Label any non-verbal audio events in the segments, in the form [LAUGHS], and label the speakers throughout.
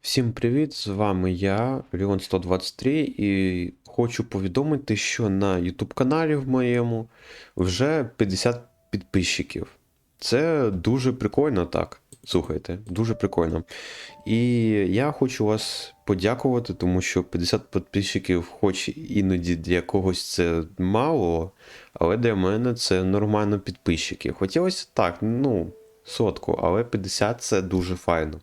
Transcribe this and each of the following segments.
Speaker 1: Всім привіт! З вами я, Леон 123, і хочу повідомити, що на YouTube каналі в моєму вже 50 підписчиків. Це дуже прикольно, так. Слухайте, дуже прикольно. І я хочу вас подякувати, тому що 50 підписчиків, хоч іноді для когось це мало, але для мене це нормально підписчиків. Хотілося так, ну, сотку, але 50 це дуже файно.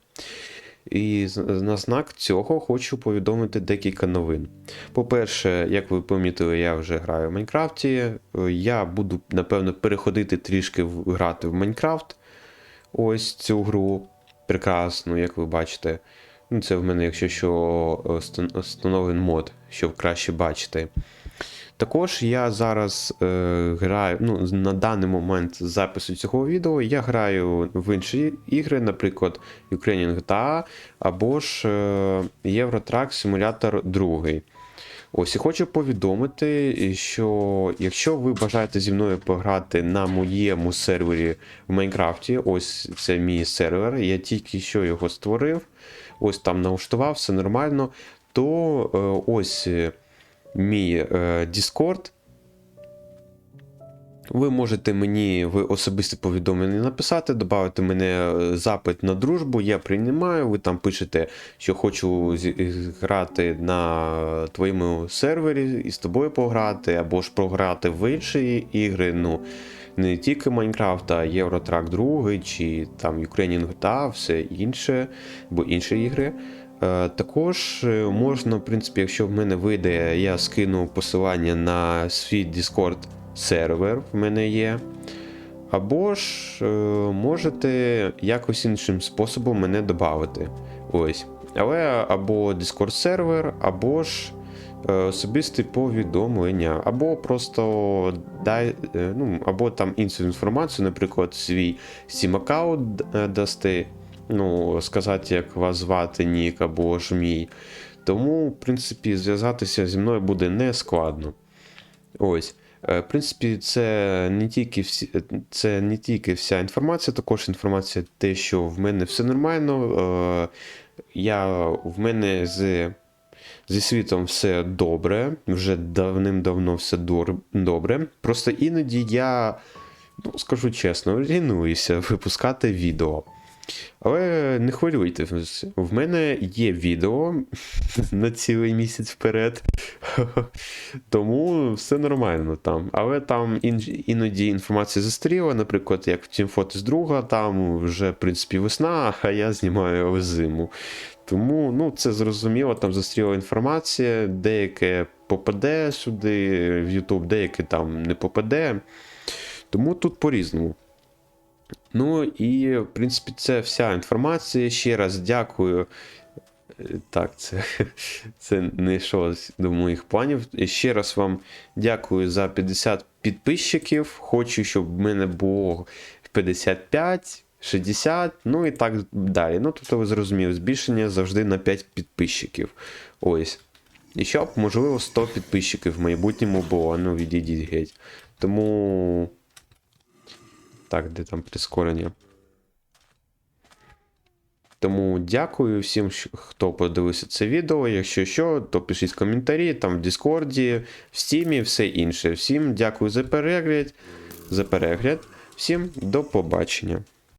Speaker 1: І на знак цього хочу повідомити декілька новин. По-перше, як ви помітили, я вже граю в Майнкрафті. Е, Я буду, напевно, переходити трішки грати в Майнкрафт. Ось цю гру. Прекрасну, як ви бачите. Ну, це в мене, якщо що, е, встановлений мод, щоб краще бачити. Також я зараз е, граю, ну, на даний момент запису цього відео я граю в інші ігри, наприклад, Ukrainian GTA або ж е, Eurotrack Simulator 2. Ось і хочу повідомити, що якщо ви бажаєте зі мною пограти на моєму сервері в Майнкрафті, ось це мій сервер, я тільки що його створив, ось там налаштував, все нормально, то е, ось мій е, Discord. Ви можете мені в особисте повідомлення написати, додати мене е, запит на дружбу, я приймаю. Ви там пишете, що хочу грати на твоєму сервері і з тобою пограти, або ж програти в інші ігри. Ну, не тільки Майнкрафт, а Євротрак 2 чи там Ukrainian GTA, все інше, або інші ігри. Е, Також е, можна, в принципі, якщо в мене вийде, я скину посилання на свій Discord сервер в мене є. Або ж е, можете якось іншим способом мене додати. Ось. Але або Discord сервер, або ж особисте повідомлення, або просто дай, ну, або там іншу інформацію, наприклад, свій Steam аккаунт дасти, ну, сказати, як вас звати, нік, або ж мій. Тому, в принципі, зв'язатися зі мною буде не складно. Ось. Е, В принципі, це не тільки всі, це не тільки вся інформація, також інформація, те, що в мене все нормально. е, Я, в мене з, зі світом все добре, вже давним-давно все добре. Просто іноді я, ну, скажу чесно, лінуюся випускати відео. Але не хвилюйтесь, в мене є відео [LAUGHS] на цілий місяць вперед. [LAUGHS] Тому все нормально там. Але там іноді інформація застріла, наприклад, як в Team Fortress 2, там вже, в принципі, весна, [LAUGHS] а я знімаю зиму. Тому ну, це зрозуміло, там застріла інформація, деяке попаде сюди в YouTube, деяке там не попаде. Тому тут по-різному. Ну і, в принципі, це вся інформація. Ще раз дякую. Так, це, це не йшло до моїх планів. І ще раз вам дякую за 50 підписчиків. Хочу, щоб в мене було 55, 60, ну і так далі. Ну, тобто ви зрозуміли, збільшення завжди на 5 підписчиків. Ось. І щоб, можливо, 100 підписчиків в майбутньому було, ну відійдіть геть. Тому. Так, де там прискорення? Тому дякую всім, хто подивився це відео. Якщо що, то пишіть коментарі там в Діскорді, в Стімі, все інше. Всім дякую за перегляд. За перегляд. Всім до побачення.